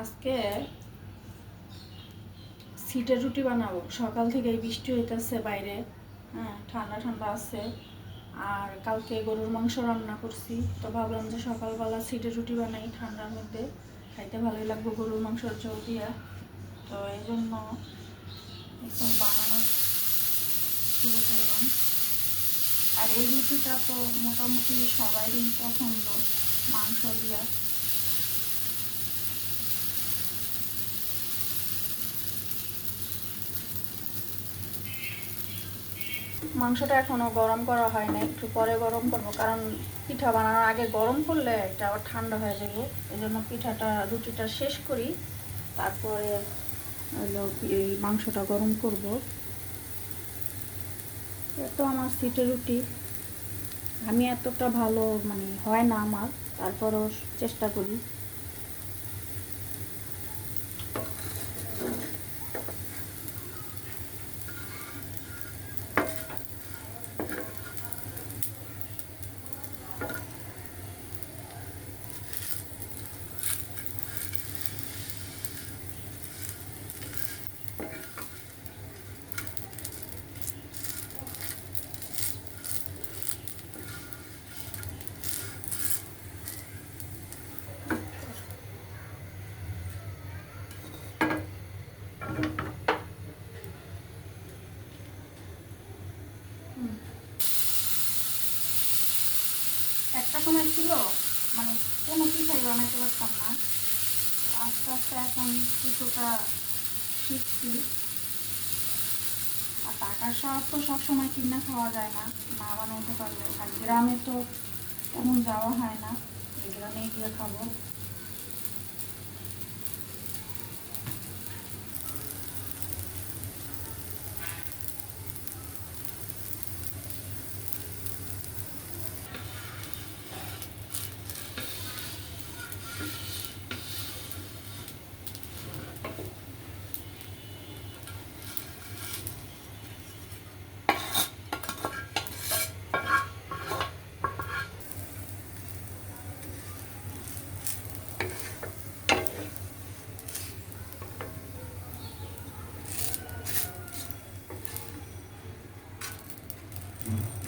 আজকে সিটের রুটি বানাবো। সকাল থেকে বৃষ্টি হইতেছে বাইরে হ্যাঁ ঠান্ডা ঠান্ডা আছে। আর কালকে গরুর মাংস রান্না করছি, তো ভাবলাম যে সকালবেলা সিটের রুটি বানাই ঠান্ডার মধ্যে। খাইতে ভালোই লাগবে গরুর মাংসের চৌ দিয়া। তো এই জন্য একদম বানানো শুরু করলাম। আর এই রুটিটা তো মোটামুটি সবারই পছন্দ, মাংস দিয়া। মাংসটা এখনও গরম করা হয় না একটু পরে গরম করব। কারণ পিঠা বানানোর আগে গরম করলে এটা আবার ঠান্ডা হয়ে যাবে। এই জন্য পিঠাটা, রুটিটা শেষ করি। তারপরে হলো এই মাংসটা গরম করব। এত আমার সিটের রুটি। আমি এতটা ভালো মানে হয় না আমার। তারপরও চেষ্টা করি। একটা সময় ছিল মানে কোনো পিঠাই বানাইতে পারতাম না। আস্তে আস্তে এখন কিছুটা শিখছি। আর টাকার সব তো সবসময় কিনা খাওয়া যায় না না বানাইতে পারলে। আর গ্রামে তো তেমন যাওয়া হয় না। গ্রামে গিয়ে খাব। Mm-hmm.